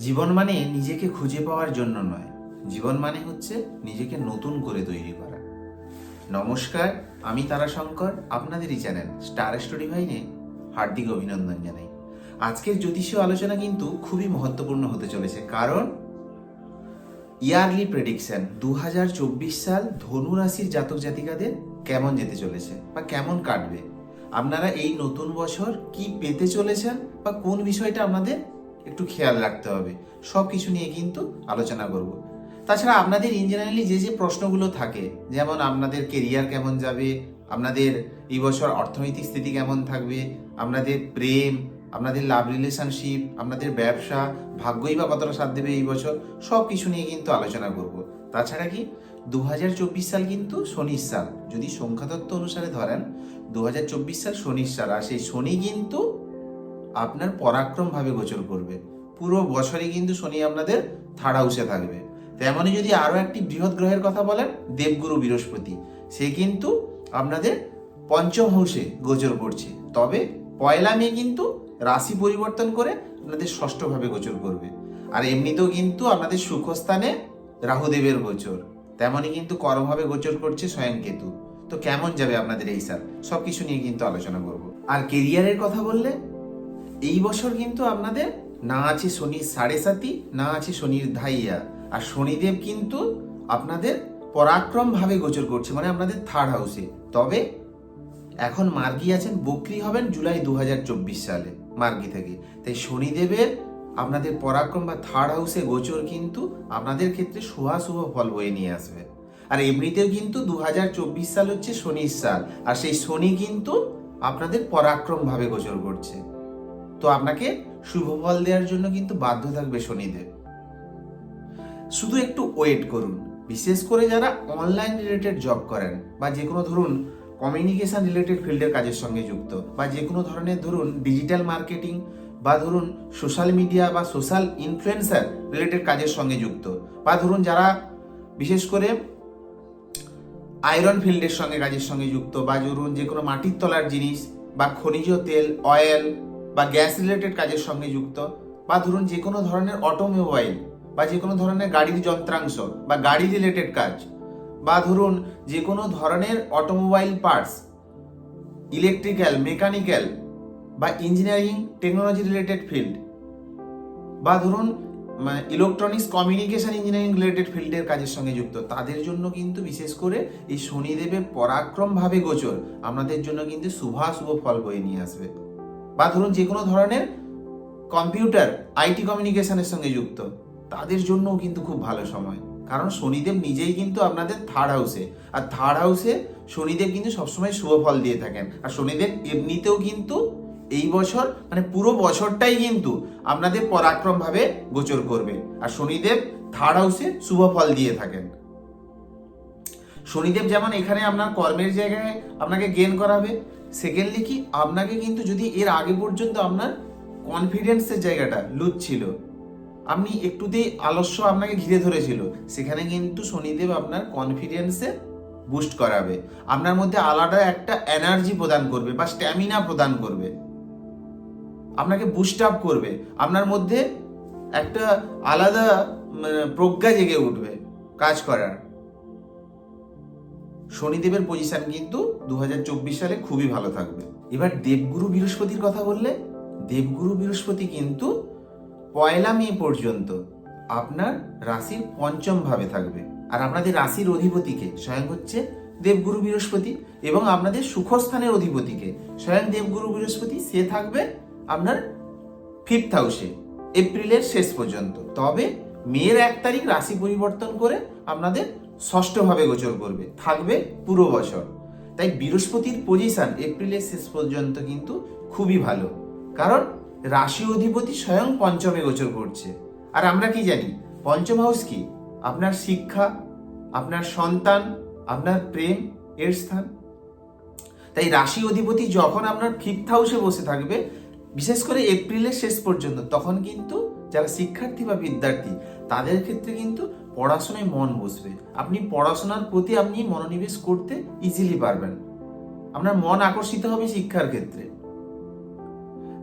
জীবন মানে নিজেকে খুঁজে পাওয়ার জন্য নয়। জীবন মানে হচ্ছে নিজেকে নতুন করে তৈরি করা। নমস্কার, আমি তারাশঙ্কর, আপনাদেরই চ্যানেল স্টার স্টোরি ভাইনে হার্দিক অভিনন্দন জানাই। আজকের জ্যোতিষীয় আলোচনা কিন্তু খুবই মহত্বপূর্ণ হতে চলেছে। কারণ ইয়ারলি প্রেডিকশন দু হাজার চব্বিশ সাল ধনু রাশির জাতক জাতিকাদের কেমন যেতে চলেছে বা কেমন কাটবে? আপনারা এই নতুন বছর কি পেতে চলেছেন বা কোন বিষয়টা আপনাদের একটু খেয়াল রাখতে হবে। সব কিছু নিয়ে কিন্তু আলোচনা করব। তাছাড়া আপনাদের ইন জেনারেলি যে যে প্রশ্নগুলো থাকে, যেমন আপনাদের কেরিয়ার কেমন যাবে, আপনাদের এই বছর অর্থনৈতিক স্থিতি কেমন থাকবে, আপনাদের প্রেম, আপনাদের লাভ রিলেশনশিপ আপনাদের ব্যবসা, ভাগ্যই বা কতটা সাথ দেবে এই বছর সব কিছু নিয়ে কিন্তু আলোচনা করব। তাছাড়া কি দু হাজার চব্বিশ সাল কিন্তু শনির সাল। যদি সংখ্যাতত্ত্ব অনুসারে ধরেন দু হাজার চব্বিশ সাল শনির সাল, আর সেই শনি কিন্তু আপনার পরাক্রমভাবে গোচর করবে। পুরো বছরই কিন্তু শনি আপনাদের থার্ড হাউসে থাকবে। তেমনই যদি আরও একটি বৃহৎ গ্রহের কথা বলেন, দেবগুরু বৃহস্পতি, সে কিন্তু আপনাদের পঞ্চম হাউসে গোচর করছে। তবে পয়লা মে কিন্তু রাশি পরিবর্তন করে আপনাদের ষষ্ঠভাবে গোচর করবে। আর এমনিতেও কিন্তু আপনাদের সুখস্থানে রাহুদেবের গোচর। তেমনই কিন্তু করভাবে গোচর করছে স্বয়ং কেতু। তো কেমন যাবে আপনাদের এই সাল? সব কিছু নিয়ে কিন্তু আলোচনা করব। আর কেরিয়ারের কথা বললে এই বছর কিন্তু আপনাদের না আছে শনির সাড়ে সাতি, না আছে শনির ধাইয়া। আর শনিদেব কিন্তু আপনাদের পরাক্রম ভাবে গোচর করছে মানে আপনাদের থার্ড হাউসে তবে এখন মার্গি আছেন, বকরি হবেন জুলাই দু হাজার চব্বিশ সালে, মার্গি থেকে। তাই শনিদেবের আপনাদের পরাক্রম বা থার্ড হাউসে গোচর কিন্তু আপনাদের ক্ষেত্রে শুভাশুভ ফল বয়ে নিয়ে আসবে। আর এমনিতেও কিন্তু দু হাজার চব্বিশ সাল হচ্ছে শনির সাল, আর সেই শনি কিন্তু আপনাদের পরাক্রম ভাবে গোচর করছে। তো আপনাকে শুভ ফল দেওয়ার জন্য কিন্তু বাধ্য থাকবে শনিদেব। শুধু একটু ওয়েট করুন। বিশেষ করে যারা অনলাইন রিলেটেড জব করেন বা যে কোনো ধরুন কমিউনিকেশন রিলেটেড ফিল্ডের কাজের সঙ্গে যুক্ত বা যে কোনো ধরনের ধরুন ডিজিটাল মার্কেটিং বা ধরুন সোশ্যাল মিডিয়া বা সোশ্যাল ইনফ্লুয়েন্সার রিলেটেড কাজের সঙ্গে যুক্ত বা ধরুন যারা বিশেষ করে আয়রন ফিল্ডের সঙ্গে কাজের সঙ্গে যুক্ত বা ধরুন যে কোনো মাটির তলার জিনিস বা খনিজ তেল অয়েল বা গ্যাস রিলেটেড কাজের সঙ্গে যুক্ত, বা ধরুন যে কোনো ধরনের অটোমোবাইল, বা যে কোনো ধরনের গাড়ির যন্ত্রাংশ, বা গাড়ি রিলেটেড কাজ, বা ধরুন যে কোনো ধরনের অটোমোবাইল পার্টস, ইলেকট্রিক্যাল, মেকানিক্যাল, বা ইঞ্জিনিয়ারিং টেকনোলজি রিলেটেড ফিল্ড, বা ধরুন ইলেকট্রনিক্স কমিউনিকেশন ইঞ্জিনিয়ারিং রিলেটেড ফিল্ডের কাজের সঙ্গে যুক্ত। তাদের জন্য কিন্তু বিশেষ করে এই শনিদেবের পরাক্রমভাবে গোচর আপনাদের জন্য কিন্তু শুভাশুভ ফল বয়ে নিয়ে আসবে। বা ধরুন যে কোনো ধরনের কম্পিউটার, আইটি কমিউনিকেশনের সঙ্গে যুক্ত, তাদের জন্যও কিন্তু খুব ভালো সময়। কারণ শনিদেব নিজেই কিন্তু আপনাদের থার্ড হাউসে আর থার্ড হাউসে শনিদেব কিন্তু সবসময় শুভ ফল দিয়ে থাকেন। আর শনিদেব এমনিতেও কিন্তু এই বছর মানে পুরো বছরটাই কিন্তু আপনাদের পরাক্রমভাবে গোচর করবে। আর শনিদেব থার্ড হাউসে শুভ ফল দিয়ে থাকেন। শনিদেব যেমন এখানে আপনার কর্মের জায়গায় আপনাকে গেন করাবে সেকেন্ডলি কি আপনাকে কিন্তু যদি এর আগে পর্যন্ত আপনার কনফিডেন্সের জায়গাটা লুজ ছিল আপনি একটুতেই আলস্য আপনাকে ঘিরে ধরেছিল সেখানে কিন্তু শনিদেব আপনার কনফিডেন্সে বুস্ট করাবে। আপনার মধ্যে আলাদা একটা এনার্জি প্রদান করবে বা স্ট্যামিনা প্রদান করবে। আপনাকে বুস্ট আপ করবে। আপনার মধ্যে একটা আলাদা মানে, প্রজ্ঞা জেগে উঠবে কাজ করার। শনিদেবের পজিশন কিন্তু দু হাজার চব্বিশ সালে খুবই ভালো থাকবে। এবার দেবগুরু বৃহস্পতির কথা বললে, দেবগুরু বৃহস্পতি কিন্তু পয়লা মে পর্যন্ত আপনার রাশির পঞ্চম ভাবে থাকবে। আর আপনাদের রাশির অধিপতিকে স্বয়ং হচ্ছে দেবগুরু বৃহস্পতি এবং আপনাদের সুখস্থানের অধিপতিকে স্বয়ং দেবগুরু বৃহস্পতি। সে থাকবে আপনার ফিফথ হাউসে এপ্রিলের শেষ পর্যন্ত। তবে মেয়ের এক তারিখ রাশি পরিবর্তন করে আপনাদের ষষ্ঠভাবে গোচর করবে, থাকবে পুরো বছর। তাই বৃহস্পতির পজিশন এপ্রিলের শেষ পর্যন্ত কিন্তু খুবই ভালো। কারণ রাশি অধিপতি স্বয়ং পঞ্চমে গোচর করছে। আর আমরা কি জানি? পঞ্চম হাউস কি? আপনার শিক্ষা, আপনার সন্তান, আপনার প্রেম এর স্থান। তাই রাশি অধিপতি যখন আপনার ফিফথ হাউসে বসে থাকবে, বিশেষ করে এপ্রিলের শেষ পর্যন্ত, তখন কিন্তু যারা শিক্ষার্থী বা বিদ্যার্থী, তাদের ক্ষেত্রে কিন্তু পড়াশোনায় মন বসবে। আপনি পড়াশোনার প্রতি আপনি মনোনিবেশ করতে ইজিলি পারবেন। আপনার মন আকর্ষিত হবে শিক্ষার ক্ষেত্রে।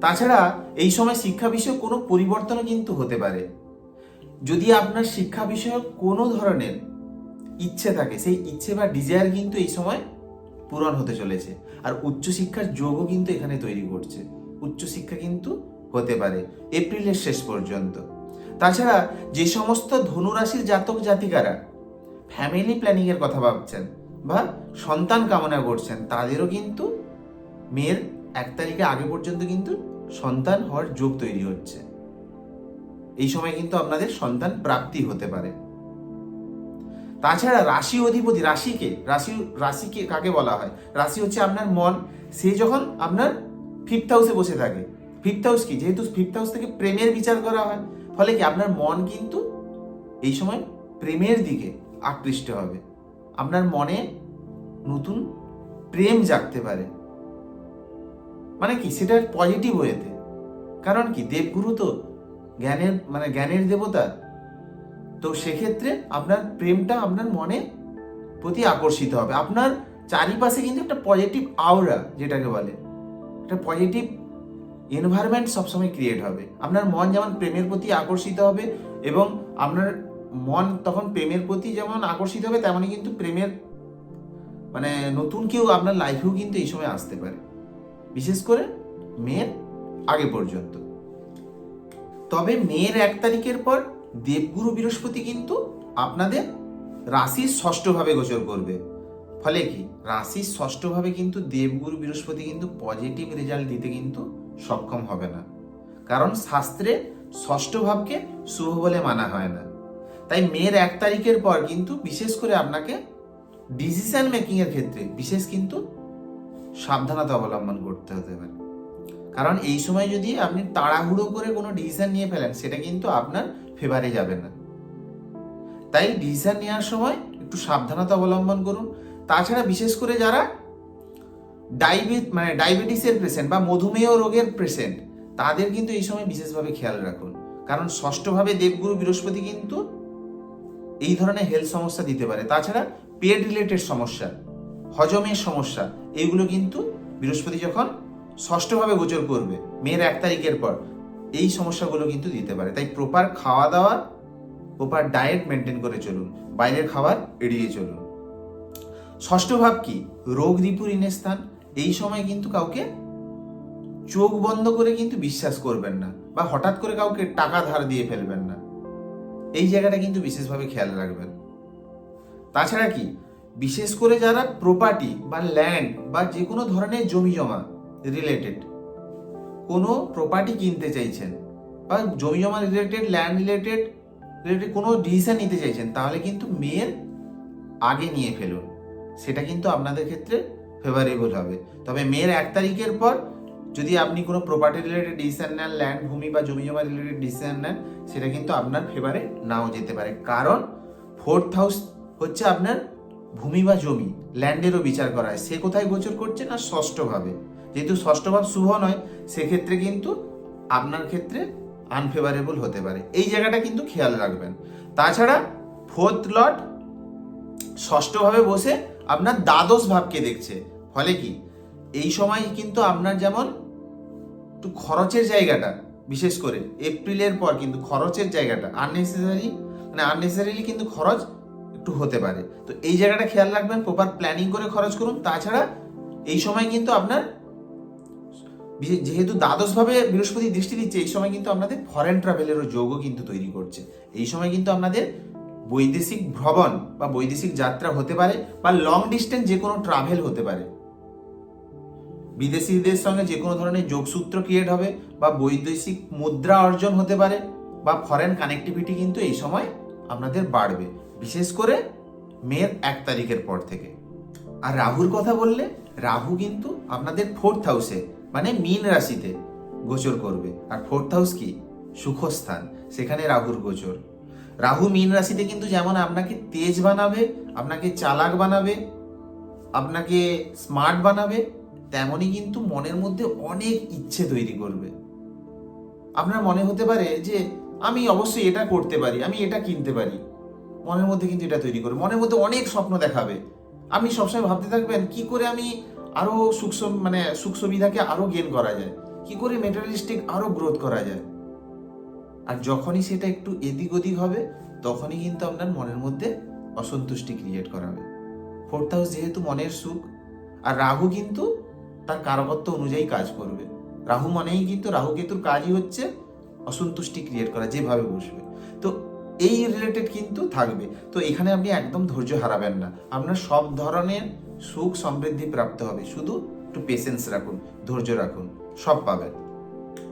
তাছাড়া এই সময় শিক্ষা বিষয়ে কোনো পরিবর্তনও কিন্তু হতে পারে। যদি আপনার শিক্ষা বিষয়ক কোনো ধরনের ইচ্ছে থাকে, সেই ইচ্ছে বা ডিজায়ার কিন্তু এই সময় পূরণ হতে চলেছে। আর উচ্চশিক্ষার যোগও কিন্তু এখানে তৈরি করছে। উচ্চশিক্ষা কিন্তু হতে পারে, এপ্রিলের শেষ পর্যন্ত। তাছাড়া যে সমস্ত ধনুরাশির জাতক জাতিকারা ফ্যামিলি প্ল্যানিং এর কথা ভাবছেন বা সন্তান কামনা করছেন, তাদেরও কিন্তু মেয়ের এক তারিখে আগে পর্যন্ত কিন্তু সন্তান হওয়ার যোগ তৈরি হচ্ছে। এই সময় কিন্তু আপনাদের সন্তান প্রাপ্তি হতে পারে। তাছাড়া রাশি অধিপতি, রাশিকে, রাশি, রাশিকে কাকে বলা হয়? রাশি হচ্ছে আপনার মন, সে যখন আপনার ফিফথ হাউসে বসে থাকে ফিফথ হাউস কি? যেহেতু ফিফথ হাউস থেকে প্রেমের বিচার করা হয়, ফলে কি আপনার মন কিন্তু এই সময় প্রেমের দিকে আকৃষ্ট হবে। আপনার মনে নতুন প্রেম জাগতে পারে। মানে কি? সেটা পজিটিভ ওয়েতে কারণ কি? দেবগুরু তো জ্ঞানের মানে জ্ঞানের দেবতা। তো সেক্ষেত্রে আপনার প্রেমটা আপনার মনে প্রতি আকর্ষিত হবে। আপনার চারিপাশে কিন্তু একটা পজিটিভ আওরা যেটাকে বলে। একটা পজিটিভ এনভায়রনমেন্ট সবসময় ক্রিয়েট হবে। আপনার মন যেমন প্রেমের প্রতি আকর্ষিত হবে এবং আপনার মন তখন প্রেমের প্রতি যেমন আকর্ষিত হবে, তেমনই কিন্তু প্রেমের মানে নতুন কেউ আপনার লাইফেও কিন্তু এই সময় আসতে পারে। বিশেষ করে মেয়ের আগে পর্যন্ত। তবে মেয়ের এক তারিখের পর দেবগুরু বৃহস্পতি কিন্তু আপনাদের রাশির ষষ্ঠভাবে গোচর করবে। ফলে কি? রাশির ষষ্ঠভাবে কিন্তু দেবগুরু বৃহস্পতি কিন্তু পজিটিভ রেজাল্ট দিতে কিন্তু সক্ষম হবে না। কারণ শাস্ত্রে ষষ্ঠ ভাবকে শুভ বলে মানা হয় না। তাই মেয়ের এক তারিখের পর কিন্তু বিশেষ করে আপনাকে ডিসিশন মেকিং এর ক্ষেত্রে বিশেষ কিন্তু সাবধানতা অবলম্বন করতে হতে পারে কারণ এই সময় যদি আপনি তাড়াহুড়ো করে কোনো ডিসিশন নিয়ে ফেলেন, সেটা কিন্তু আপনার ফেভারে যাবে না। তাই ডিসিশন নেওয়ার সময় একটু সাবধানতা অবলম্বন করুন। তাছাড়া বিশেষ করে যারা ডায়াবেট মানে ডায়াবেটিসের পেশেন্ট বা মধুমেহ রোগের পেশেন্ট, তাদের কিন্তু এই সময় বিশেষভাবে খেয়াল রাখুন। কারণ ষষ্ঠভাবে দেবগুরু বৃহস্পতি কিন্তু এই ধরনের হেলথ সমস্যা দিতে পারে। তাছাড়া পেট রিলেটেড সমস্যা, হজমের সমস্যা, এইগুলো কিন্তু বৃহস্পতি যখন ষষ্ঠভাবে গোচর করবে, মেয়ের এক তারিখের পর, এই সমস্যাগুলো কিন্তু দিতে পারে। তাই প্রপার খাওয়া দাওয়া প্রপার ডায়েট মেনটেন করে চলুন, বাইরের খাবার এড়িয়ে চলুন। ষষ্ঠ ভাব কি? রোগ রিপুরিনের স্থান এই সময় কিন্তু কাউকে চোখ বন্ধ করে কিন্তু বিশ্বাস করবেন না বা হঠাৎ করে কাউকে টাকা ধার দিয়ে ফেলবেন না। এই জায়গাটা কিন্তু বিশেষভাবে খেয়াল রাখবেন। তাছাড়া কি? বিশেষ করে যারা প্রপার্টি বা ল্যান্ড বা যে কোনো ধরনের জমি জমা রিলেটেড কোনো প্রপার্টি কিনতে চাইছেন বা জমি জমা রিলেটেড ল্যান্ড রিলেটেড রিলেটেড কোনো ডিসিশন নিতে চাইছেন, তাহলে কিন্তু মেয়ের আগে নিয়ে ফেলুন। সেটা কিন্তু আপনাদের ক্ষেত্রে ফেভারেবল হবে। তবে মেয়ের এক তারিখের পর যদি আপনি কোনো প্রপার্টি রিলেটেড ডিসিশন নেন ল্যান্ড ভূমি বা জমি জমা রিলেটেড ডিসিশন নেন, সেটা কিন্তু আপনার ফেভারে নাও যেতে পারে। কারণ ফোর্থ হাউস হচ্ছে আপনার ভূমি বা জমি ল্যান্ডেরও বিচার করা হয়। সে কোথায় গোচর করছে না ষষ্ঠভাবে? যেহেতু ষষ্ঠভাব শুভ নয়, সেক্ষেত্রে কিন্তু আপনার ক্ষেত্রে আনফেভারেবল হতে পারে। এই জায়গাটা কিন্তু খেয়াল রাখবেন। তাছাড়া ফোর্থ লট ষষ্ঠভাবে বসে আপনার দ্বাদশ ভাবকে দেখছে। ফলে কি? এই সময় কিন্তু আপনার যেমন একটু খরচের জায়গাটা, বিশেষ করে এপ্রিলের পর কিন্তু খরচের জায়গাটা আননেসেসারি মানে আননেসেসারিলি কিন্তু খরচ একটু হতে পারে। তো এই জায়গাটা খেয়াল রাখবেন প্রপার প্ল্যানিং করে খরচ করুন। তাছাড়া এই সময় কিন্তু আপনার যেহেতু দ্বাদশভাবে বৃহস্পতি দৃষ্টি দিচ্ছে, এই সময় কিন্তু আপনাদের ফরেন ট্রাভেলেরও যোগও কিন্তু তৈরি করছে। এই সময় কিন্তু আপনাদের বৈদেশিক ভ্রমণ বা বৈদেশিক যাত্রা হতে পারে বা লং ডিস্টেন্স যে কোনো ট্রাভেল হতে পারে। বিদেশিদের সঙ্গে যে কোনো ধরনের যোগসূত্র ক্রিয়েট হবে বা বৈদেশিক মুদ্রা অর্জন হতে পারে বা ফরেন কানেক্টিভিটি কিন্তু এই সময় আপনাদের বাড়বে, বিশেষ করে মের এক তারিখের পর থেকে। আর রাহুর কথা বললে, রাহু কিন্তু আপনাদের ফোর্থ হাউসে মানে মীন রাশিতে গোচর করবে। আর ফোর্থ হাউস কি? সুখস্থান, সেখানে রাহুর গোচর। রাহু মীন রাশিতে কিন্তু যেমন আপনাকে তেজ বানাবে, আপনাকে চালাক বানাবে, আপনাকে স্মার্ট বানাবে তেমনই কিন্তু মনের মধ্যে অনেক ইচ্ছে তৈরি করবে। আপনার মনে হতে পারে যে, আমি অবশ্যই এটা করতে পারি, আমি এটা কিনতে পারি। মনের মধ্যে কিন্তু এটা তৈরি করবে। মনের মধ্যে অনেক স্বপ্ন দেখাবে। আপনি সবসময় ভাবতে থাকবেন, কি করে আমি আরও সুখ মানে সুখ সুবিধাকে আরও গেন করা যায়? কি করে মেটেরিয়ালিস্টিক আরও গ্রোথ করা যায়? আর যখনই সেটা একটু এদিক ওদিক হবে, তখনই কিন্তু আপনার মনের মধ্যে অসন্তুষ্টি ক্রিয়েট করাবে। ফোর্থ হাউস যেহেতু মনের সুখ, আর রাহু কিন্তু তার কারকত্ব অনুযায়ী কাজ করবে। রাহু মানেই কিন্তু রাহু কেতুর কাজই হচ্ছে অসন্তুষ্টি ক্রিয়েট করা, যেভাবে বসবে। তো এই রিলেটেড কিন্তু থাকবে। তো এখানে আপনি একদম ধৈর্য হারাবেন না। আপনার সব ধরনের সুখ সমৃদ্ধি প্রাপ্ত হবে। শুধু একটু পেশেন্স রাখুন, ধৈর্য রাখুন, সব পাবেন।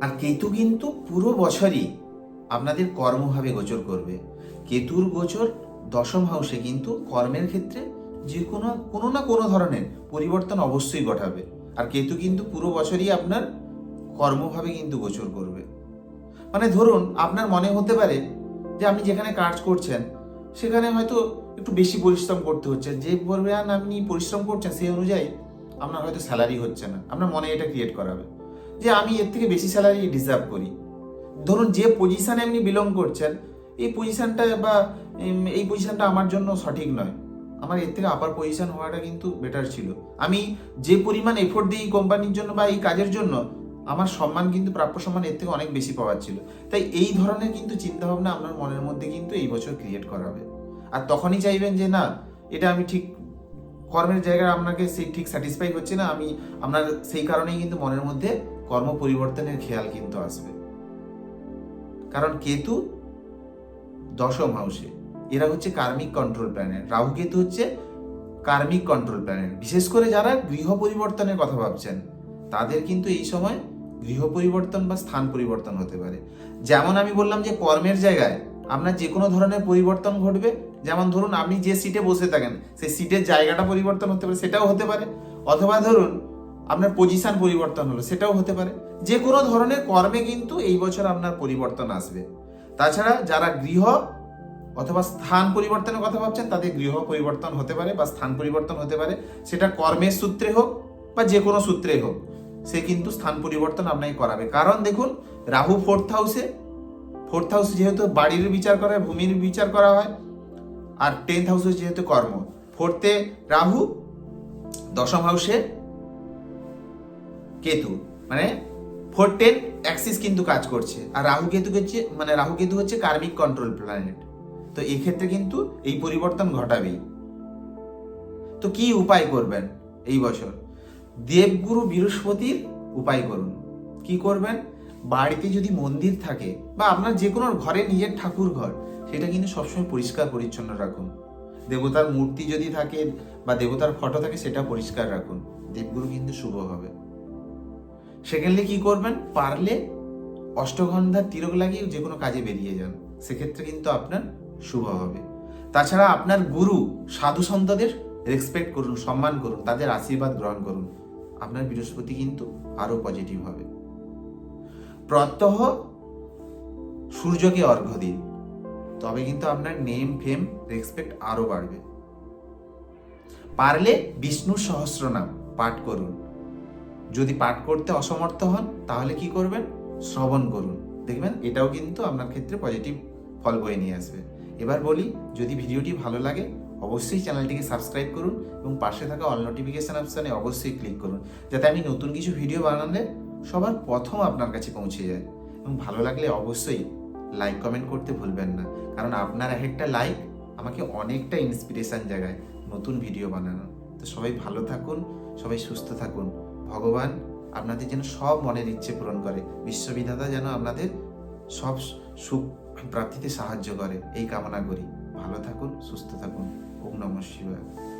আর কেতু কিন্তু পুরো বছরই আপনাদের কর্মভাবে গোচর করবে। কেতুর গোচর দশম হাউসে কিন্তু কর্মের ক্ষেত্রে যে কোনো কোনো না কোনো ধরনের পরিবর্তন অবশ্যই ঘটাবে। আর কেতু কিন্তু পুরো বছরই আপনার কর্মভাবে কিন্তু গোচর করবে। মানে ধরুন, আপনার মনে হতে পারে যে আপনি যেখানে কাজ করছেন, সেখানে হয়তো একটু বেশি পরিশ্রম করতে হচ্ছে। যে পরিমাণ আপনি পরিশ্রম করছেন সেই অনুযায়ী আপনার হয়তো স্যালারি হচ্ছে না। আপনার মনে এটা ক্রিয়েট করাবে। যে আমি এর থেকে বেশি স্যালারি ডিজার্ভ করি। ধরুন, যে পজিশানে আপনি বিলং করছেন, এই পজিশনটা বা এই পজিশনটা আমার জন্য সঠিক নয়। আমার এর থেকে আপার পজিশান হওয়াটা কিন্তু বেটার ছিল। আমি যে পরিমাণ এফোর্ট দিই কোম্পানির জন্য বা এই কাজের জন্য, আমার সম্মান কিন্তু, প্রাপ্য সম্মান এর থেকে অনেক বেশি পাওয়ার ছিল। তাই এই ধরনের কিন্তু চিন্তাভাবনা আপনার মনের মধ্যে কিন্তু এই বছর ক্রিয়েট করা হবে। আর তখনই চাইবেন যে, না, এটা আমি ঠিক কর্মের জায়গায় আপনাকে সেই ঠিক স্যাটিসফাই হচ্ছে না, আমি আপনার সেই কারণেই কিন্তু মনের মধ্যে কর্ম পরিবর্তনের খেয়াল কিন্তু আসবে। কারণ কেতু দশম হাউসে এরা হচ্ছে karmic control planet Rahu Ketu হচ্ছে কার্মিক কন্ট্রোল প্ল্যানেট বিশেষ করে যারা গৃহ পরিবর্তনের কথা ভাবছেন, তাদের কিন্তু এই সময় গৃহ পরিবর্তন বা স্থান পরিবর্তন হতে পারে। যেমন আমি বললাম যে কর্মের জায়গায় আপনার যে কোনো ধরনের পরিবর্তন ঘটবে। যেমন ধরুন আপনি যে সিটে বসে থাকেন, সেই সিটের জায়গাটা পরিবর্তন হতে পারে, সেটাও হতে পারে। অথবা ধরুন আপনার পজিশন পরিবর্তন হলো, সেটাও হতে পারে। যে কোনো ধরনের কর্মে কিন্তু এই বছর আপনার পরিবর্তন আসবে। তাছাড়া যারা গৃহ অথবা স্থান পরিবর্তনের কথা ভাবছেন তাদের গৃহ পরিবর্তন হতে পারে বা স্থান পরিবর্তন হতে পারে। সেটা কর্মের সূত্রে হোক বা যে কোনো সূত্রে হোক, সে কিন্তু স্থান পরিবর্তন আপনাকে করাবে। কারণ দেখুন, রাহু ফোর্থ হাউসে ফোর্থ হাউস যেহেতু বাড়ির বিচার করা হয়, ভূমির বিচার করা হয়, আর টেন্থ হাউসে যেহেতু কর্ম ফোর্থে রাহু, দশম হাউসে কেতু। মানে ফোর টেন অ্যাক্সিস কিন্তু কাজ করছে। আর রাহু কেতু হচ্ছে মানে রাহু কেতু হচ্ছে কার্মিক কন্ট্রোল প্ল্যানেট তো এই ক্ষেত্রে কিন্তু এই পরিবর্তন ঘটাবেই। তো কি উপায় করবেন এই বছর? দেবগুরু বৃহস্পতির উপায় করুন। কি করবেন? বাড়িতে যদি মন্দির থাকে বা আপনার যে কোনো ঘরে নিজের ঠাকুর ঘর, সেটা কিন্তু সবসময় পরিষ্কার পরিচ্ছন্ন রাখুন। দেবতার মূর্তি যদি থাকে বা দেবতার ফটো থাকে, সেটা পরিষ্কার রাখুন। দেবগুরু কিন্তু শুভ হবে। সেকেন্ডলি কি করবেন? পারলে অষ্টগন্ধার তিরক লাগিয়ে যে কোনো কাজে বেরিয়ে যান। সেক্ষেত্রে কিন্তু আপনার শুভ হবে। তাছাড়া আপনার গুরু সাধু সন্তদের রেসপেক্ট করুন, সম্মান করুন, তাদের আশীর্বাদ গ্রহণ করুন। আপনার বৃহস্পতি কিন্তু আরও পজিটিভ হবে। প্রত্যহ সূর্যকে অর্ঘ্য দিন। তবে কিন্তু আপনার নেম ফেম রেসপেক্ট আরও বাড়বে। পারলে বিষ্ণুর সহস্রনাম পাঠ করুন। যদি পাঠ করতে অসমর্থ হন, তাহলে কি করবেন? শ্রবণ করুন। দেখবেন এটাও কিন্তু আপনার ক্ষেত্রে পজিটিভ ফল বয়ে নিয়ে আসবে। এবার বলি, যদি ভিডিওটি ভালো লাগে, অবশ্যই চ্যানেলটিকে সাবস্ক্রাইব করুন এবং পাশে থাকা অল নোটিফিকেশন অপশানে অবশ্যই ক্লিক করুন, যাতে আমি নতুন কিছু ভিডিও বানালে সবার প্রথম আপনার কাছে পৌঁছে যায়। এবং ভালো লাগলে অবশ্যই লাইক কমেন্ট করতে ভুলবেন না, কারণ আপনার এক একটা লাইক আমাকে অনেকটা ইন্সপিরেশন জায়গায় নতুন ভিডিও বানানো তো সবাই ভালো থাকুন, সবাই সুস্থ থাকুন। ভগবান আপনাদের যেন সব মনের ইচ্ছে পূরণ করে, বিশ্ববিধাতা যেন আপনাদের সব সুখ প্রাপ্তিতে সাহায্য করে। এই কামনা করি। ভালো থাকুন সুস্থ থাকুন। ওম নমঃ শিবায়।